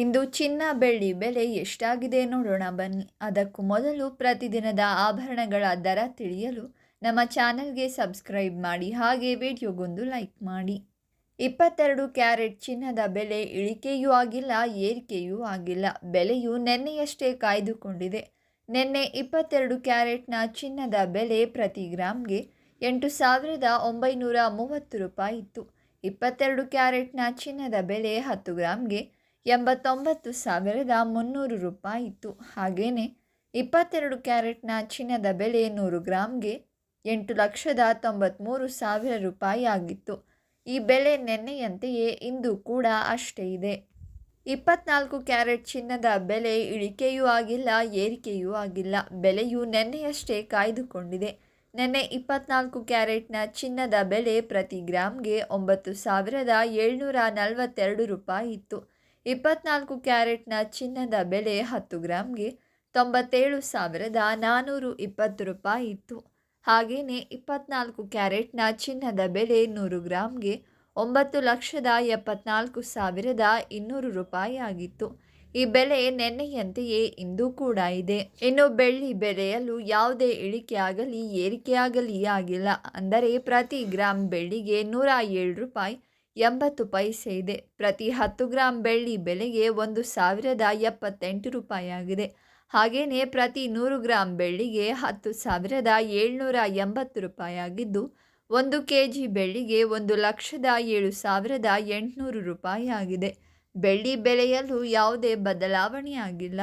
ಇಂದು ಚಿನ್ನ ಬೆಳ್ಳಿ ಬೆಲೆ ಎಷ್ಟಾಗಿದೆ ನೋಡೋಣ ಬನ್ನಿ. ಅದಕ್ಕೂ ಮೊದಲು ಪ್ರತಿದಿನದ ಆಭರಣಗಳ ದರ ತಿಳಿಯಲು ನಮ್ಮ ಚಾನಲ್ಗೆ ಸಬ್ಸ್ಕ್ರೈಬ್ ಮಾಡಿ, ಹಾಗೆ ವಿಡಿಯೋಗೊಂದು ಲೈಕ್ ಮಾಡಿ. ಇಪ್ಪತ್ತೆರಡು ಕ್ಯಾರೆಟ್ ಚಿನ್ನದ ಬೆಲೆ ಇಳಿಕೆಯೂ ಆಗಿಲ್ಲ, ಏರಿಕೆಯೂ ಆಗಿಲ್ಲ. ಬೆಲೆಯು ನಿನ್ನೆಯಷ್ಟೇ ಕಾಯ್ದುಕೊಂಡಿದೆ. ನಿನ್ನೆ ಇಪ್ಪತ್ತೆರಡು ಕ್ಯಾರೆಟ್ನ ಚಿನ್ನದ ಬೆಲೆ ಪ್ರತಿ ಗ್ರಾಮ್ಗೆ ಎಂಟು ಸಾವಿರದ ಒಂಬೈನೂರ ಮೂವತ್ತು ರೂಪಾಯಿ ಇತ್ತು. ಇಪ್ಪತ್ತೆರಡು ಕ್ಯಾರೆಟ್ನ ಚಿನ್ನದ ಬೆಲೆ ಹತ್ತು ಗ್ರಾಮ್ಗೆ ಎಂಬತ್ತೊಂಬತ್ತು ಸಾವಿರದ ಮುನ್ನೂರು ರೂಪಾಯಿ ಇತ್ತು. ಹಾಗೆಯೇ ಇಪ್ಪತ್ತೆರಡು ಕ್ಯಾರೆಟ್ನ ಚಿನ್ನದ ಬೆಲೆ ನೂರು ಗ್ರಾಮ್ಗೆ ಎಂಟು ಲಕ್ಷದ ತೊಂಬತ್ತ್ಮೂರು ಸಾವಿರ ರೂಪಾಯಿ ಆಗಿತ್ತು. ಈ ಬೆಲೆ ನೆನ್ನೆಯಂತೆಯೇ ಇಂದು ಕೂಡ ಅಷ್ಟೇ ಇದೆ. ಇಪ್ಪತ್ನಾಲ್ಕು ಕ್ಯಾರೆಟ್ ಚಿನ್ನದ ಬೆಲೆ ಇಳಿಕೆಯೂ ಆಗಿಲ್ಲ, ಏರಿಕೆಯೂ ಆಗಿಲ್ಲ. ಬೆಲೆಯು ನೆನ್ನೆಯಷ್ಟೇ ಕಾಯ್ದುಕೊಂಡಿದೆ. ನೆನ್ನೆ ಇಪ್ಪತ್ನಾಲ್ಕು ಕ್ಯಾರೆಟ್ನ ಚಿನ್ನದ ಬೆಲೆ ಪ್ರತಿ ಗ್ರಾಮ್ಗೆ ಒಂಬತ್ತು ಸಾವಿರದ ಏಳ್ನೂರ ನಲವತ್ತೆರಡು ರೂಪಾಯಿ ಇತ್ತು. ಇಪ್ಪತ್ನಾಲ್ಕು ಕ್ಯಾರೆಟ್ನ ಚಿನ್ನದ ಬೆಲೆ ಹತ್ತು ಗ್ರಾಮ್ಗೆ ತೊಂಬತ್ತೇಳು ಸಾವಿರದ ನಾನ್ನೂರು ಇಪ್ಪತ್ತು ರೂಪಾಯಿ ಇತ್ತು. ಹಾಗೆಯೇ ಇಪ್ಪತ್ನಾಲ್ಕು ಕ್ಯಾರೆಟ್ನ ಚಿನ್ನದ ಬೆಲೆ ನೂರು ಗ್ರಾಮ್ಗೆ ಒಂಬತ್ತು ಲಕ್ಷದ ಎಪ್ಪತ್ನಾಲ್ಕು ಸಾವಿರದ ಇನ್ನೂರು ರೂಪಾಯಿ ಆಗಿತ್ತು. ಈ ಬೆಲೆ ನೆನ್ನೆಯಂತೆಯೇ ಇಂದು ಕೂಡ ಇದೆ. ಇನ್ನು ಬೆಳ್ಳಿ ಬೆಲೆಯಲ್ಲೂ ಯಾವುದೇ ಇಳಿಕೆ ಆಗಲಿ ಏರಿಕೆಯಾಗಲಿ ಆಗಿಲ್ಲ. ಅಂದರೆ ಪ್ರತಿ ಗ್ರಾಮ್ ಬೆಳ್ಳಿಗೆ ನೂರ ಏಳು ರೂಪಾಯಿ ಎಂಬತ್ತು ಪೈಸೆ ಇದೆ. ಪ್ರತಿ ಹತ್ತು ಗ್ರಾಂ ಬೆಳ್ಳಿ ಬೆಲೆಗೆ ಒಂದು ಸಾವಿರದ ಎಪ್ಪತ್ತೆಂಟು ರೂಪಾಯಿ ಆಗಿದೆ. ಹಾಗೆಯೇ ಪ್ರತಿ ನೂರು ಗ್ರಾಂ ಬೆಳ್ಳಿಗೆ ಹತ್ತು ಸಾವಿರದ ಏಳ್ನೂರ ಎಂಬತ್ತು ರೂಪಾಯಿ ಆಗಿದ್ದು, ಒಂದು ಕೆ ಜಿ ಬೆಳ್ಳಿಗೆ ಒಂದು ಲಕ್ಷದ ಏಳು ಸಾವಿರದ ಎಂಟುನೂರು ರೂಪಾಯಿ ಆಗಿದೆ. ಬೆಳ್ಳಿ ಬೆಲೆಯಲ್ಲೂ ಯಾವುದೇ ಬದಲಾವಣೆ ಆಗಿಲ್ಲ